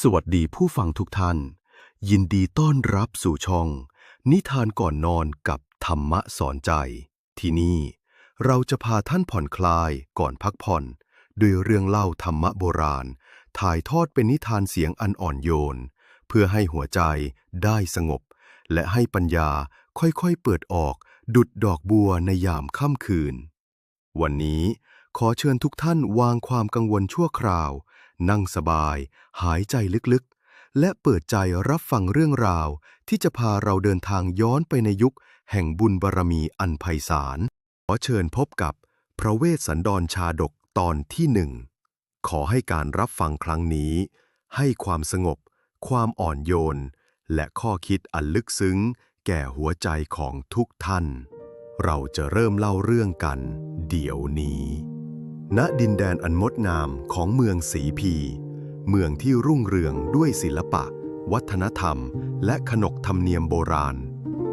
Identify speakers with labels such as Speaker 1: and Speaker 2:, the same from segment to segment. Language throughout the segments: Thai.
Speaker 1: สวัสดีผู้ฟังทุกท่าน ยินดีต้อนรับสู่ช่อง นิทานก่อนนอนกับธรรมะสอนใจ ที่นี่ เราจะพาท่านผ่อนคลายก่อนพักผ่อน ด้วยเรื่องเล่าธรรมะโบราณ ถ่ายทอดเป็นนิทานเสียงอันอ่อนโยน เพื่อให้หัวใจได้สงบ และให้ปัญญาค่อยๆเปิดออก ดุดดอกบัวในยามค่ำคืน วันนี้ขอเชิญทุกท่านวางความกังวลชั่วคราว นั่งสบาย หายใจลึกๆ และเปิดใจรับฟังเรื่องราว ที่จะพาเราเดินทางย้อนไปในยุค แห่งบุญบารมีอันไพศาล ขอเชิญพบกับพระเวสสันดรชาดกตอนที่หนึ่ง ขอให้การรับฟังครั้งนี้ ให้ความสงบ ความอ่อนโยน และข้อคิดอันลึกซึ้ง แก่หัวใจของทุกท่าน เราจะเริ่มเล่าเรื่องกัน เดี๋ยวนี้ ณดินแดนอันงดงามของเมืองสีพี เมืองที่รุ่งเรืองด้วยศิลปะ วัฒนธรรม และขนกธรรมเนียมโบราณ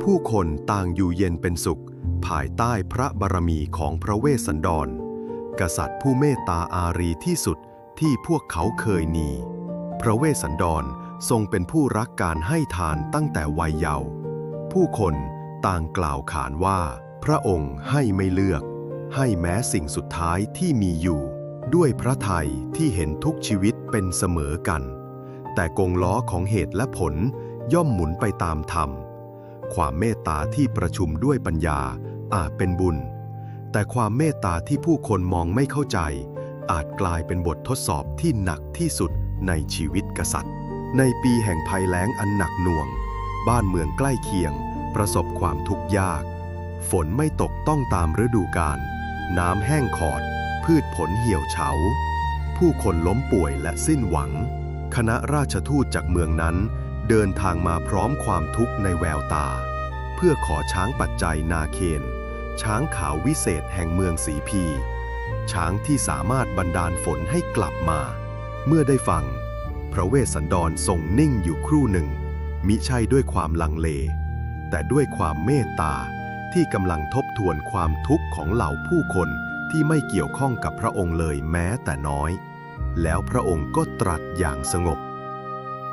Speaker 1: ผู้คนต่างอยู่เย็นเป็นสุข ภายใต้พระบารมีของพระเวสสันดร กษัตริย์ผู้เมตตาอารีที่สุดที่พวกเขาเคยมีพระเวสสันดรทรงเป็นผู้รักการให้ทานตั้งแต่วัยเยาว์ผู้คนต่างกล่าวขานว่า พระองค์ให้ไม่เลือก ให้แม้สิ่งสุดท้ายที่มีอยู่ ด้วยพระทัยที่เห็นทุกชีวิตเป็นเสมอกัน แต่กงล้อของเหตุและผลย่อมหมุนไปตามธรรม ความเมตตาที่ประชุมด้วยปัญญาอาจเป็นบุญ แต่ความเมตตาที่ผู้คนมองไม่เข้าใจ อาจกลายเป็นบททดสอบที่หนักที่สุดในชีวิตกษัตริย์ ในปีแห่งภัยแล้งอันหนักหน่วง บ้านเมืองใกล้เคียง ประสบความทุกข์ยาก ฝนไม่ตกต้องตามฤดูกาล น้ำแห้งขอด พืชผลเหี่ยวเฉา ผู้คนล้มป่วยและสิ้นหวัง คณะราชทูตจากเมืองนั้น เดินทางมาพร้อมความทุกข์ในแววตา เพื่อขอช้างปัจจัยนาเคน ช้างขาววิเศษแห่งเมืองสีพี ช้างที่สามารถบันดาลฝนให้กลับมา เมื่อได้ฟัง พระเวสสันดรทรงนิ่งอยู่ครู่หนึ่ง มิใช่ด้วยความลังเล แต่ด้วยความเมตตา ที่กำลังทบทวนความทุกข์ของเหล่าผู้คนที่ไม่เกี่ยวข้องกับพระองค์เลยแม้แต่น้อย แล้วพระองค์ก็ตรัสอย่างสงบ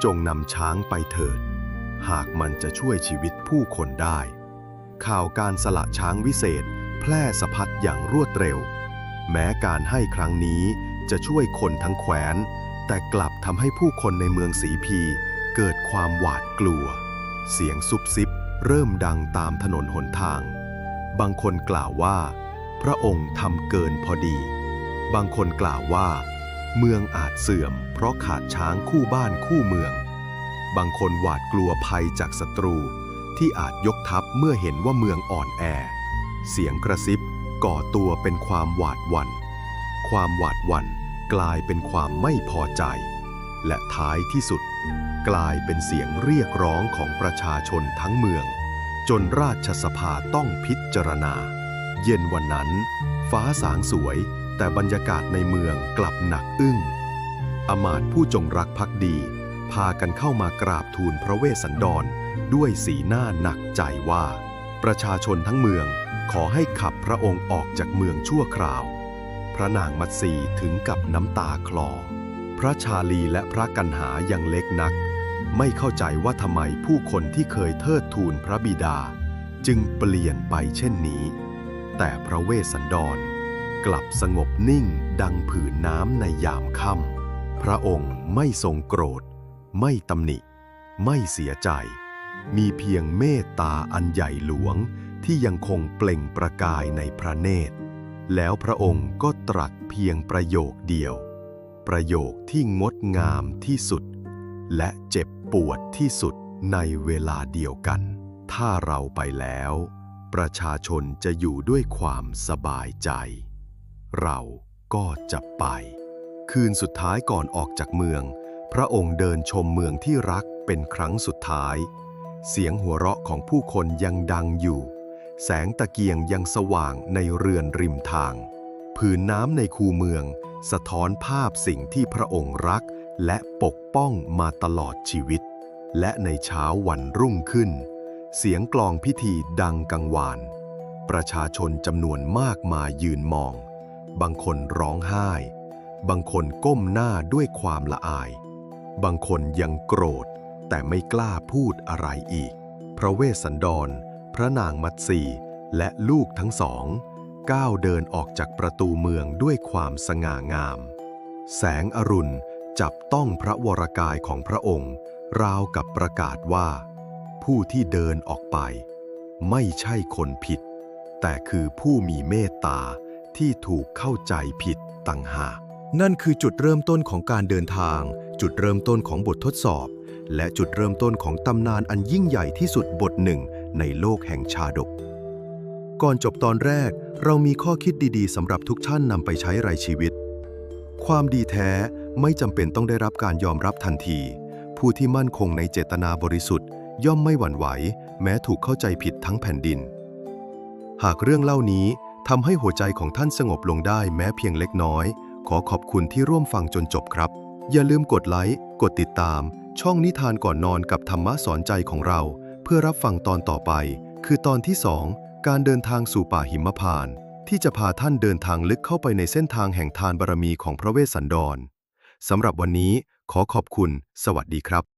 Speaker 1: จงนำช้างไปเถิด หากมันจะช่วยชีวิตผู้คนได้ ข่าวการสละช้างวิเศษ แพร่สะพัดอย่างรวดเร็ว แม้การให้ครั้งนี้จะช่วยคนทั้งแคว้นแต่กลับทำให้ผู้คนในเมืองสีพี เกิดความหวาดกลัว เสียงซุบซิบ เริ่มดังตามถนนหนทาง บางคนกล่าวว่า พระองค์ทำเกินพอดี บางคนกล่าวว่า เมืองอาจเสื่อม เพราะขาดช้างคู่บ้านคู่เมือง บางคนหวาดกลัวภัยจากศัตรู ที่อาจยกทัพเมื่อเห็นว่าเมืองอ่อนแอ เสียงกระซิบก่อตัวเป็นความหวาดหวัน่น ความหวาดหวั่นกลายเป็นความไม่พอใจ และท้ายที่สุด กลายเป็นเสียงเรียกร้องของประชาชนทั้งเมือง จนราชสภาต้องพิจารณา เย็นวันนั้น ฟ้าสางสวย แต่บรรยากาศในเมืองกลับหนักอึ้ง อมาตผู้จงรักภักดี พากันเข้ามากราบทูลพระเวสสันดร ด้วยสีหน้าหนักใจว่า ประชาชนทั้งเมืองขอให้ขับพระองค์ออกจากเมืองชั่วคราว พระนางมัตสีถึงกับน้ำตาคลอ พระชาลีและพระกันหายังเล็กนัก ไม่เข้าใจว่าทำไมผู้คนที่เคยเทิดทูนพระบิดา จึงเปลี่ยนไปเช่นนี้ แต่พระเวสสันดร กลับสงบนิ่งดังผืนน้ำในยามค่ำพระองค์ไม่ทรงโกรธ ไม่ตำหนิ ไม่เสียใจ มีเพียงเมตตาอันใหญ่หลวงที่ยังคงเปล่งประกายในพระเนตร แล้วพระองค์ก็ตรัสเพียงประโยคเดียว ประโยคที่งดงามที่สุด และเจ็บ ปวดที่สุดในเวลาเดียวกัน ถ้าเราไปแล้ว ประชาชนจะอยู่ด้วยความสบายใจ เราก็จะไป คืนสุดท้ายก่อนออกจากเมือง พระองค์เดินชมเมืองที่รักเป็นครั้งสุดท้าย เสียงหัวเราะของผู้คนยังดังอยู่ แสงตะเกียงยังสว่างในเรือนริมทาง ผืนน้ำในคูเมือง สะท้อนภาพสิ่งที่พระองค์รัก และปกป้องมาตลอดชีวิต และในเช้าวันรุ่งขึ้น เสียงกลองพิธีดังกังวาน ประชาชนจำนวนมากมายืนมอง บางคนร้องไห้ บางคนก้มหน้าด้วยความละอาย บางคนยังโกรธ แต่ไม่กล้าพูดอะไรอีก พระเวสสันดร พระนางมัตสีและลูกทั้งสองก้าวเดินออกจากประตูเมืองด้วยความสง่างาม แสงอรุณ จับต้องพระวรกายของพระองค์ ราวกับประกาศว่า ผู้ที่เดินออกไป ไม่ใช่คนผิด แต่คือผู้มีเมตตาที่ถูกเข้าใจผิดต่างหากนั่นคือจุดเริ่มต้นของการเดินทาง จุดเริ่มต้นของบททดสอบ และจุดเริ่มต้นของตำนานอันยิ่งใหญ่ที่สุดบทหนึ่งในโลกแห่งชาดก ก่อนจบตอนแรก เรามีข้อคิดดีๆสำหรับทุกท่านนำไปใช้รายชีวิต ความดีแท้ ไม่จำเป็นต้องได้รับการยอมรับทันที ผู้ที่มั่นคงในเจตนาบริสุทธิ์ ย่อมไม่หวั่นไหว แม้ถูกเข้าใจผิดทั้งแผ่นดิน หากเรื่องเล่านี้ทำให้หัวใจของท่านสงบลงได้แม้เพียงเล็กน้อย ขอขอบคุณที่ร่วมฟังจนจบครับ อย่าลืมกดไลค์ กดติดตาม ช่องนิทานก่อนนอนกับธรรมะสอนใจของเรา เพื่อรับฟังตอนต่อไป คือตอนที่ 2 การเดินทางสู่ป่าหิมพานต์ที่จะพาท่านเดินทางลึกเข้าไปในเส้นทางแห่งทานบารมีของพระเวสสันดร สำหรับวันนี้ขอขอบคุณ สวัสดีครับ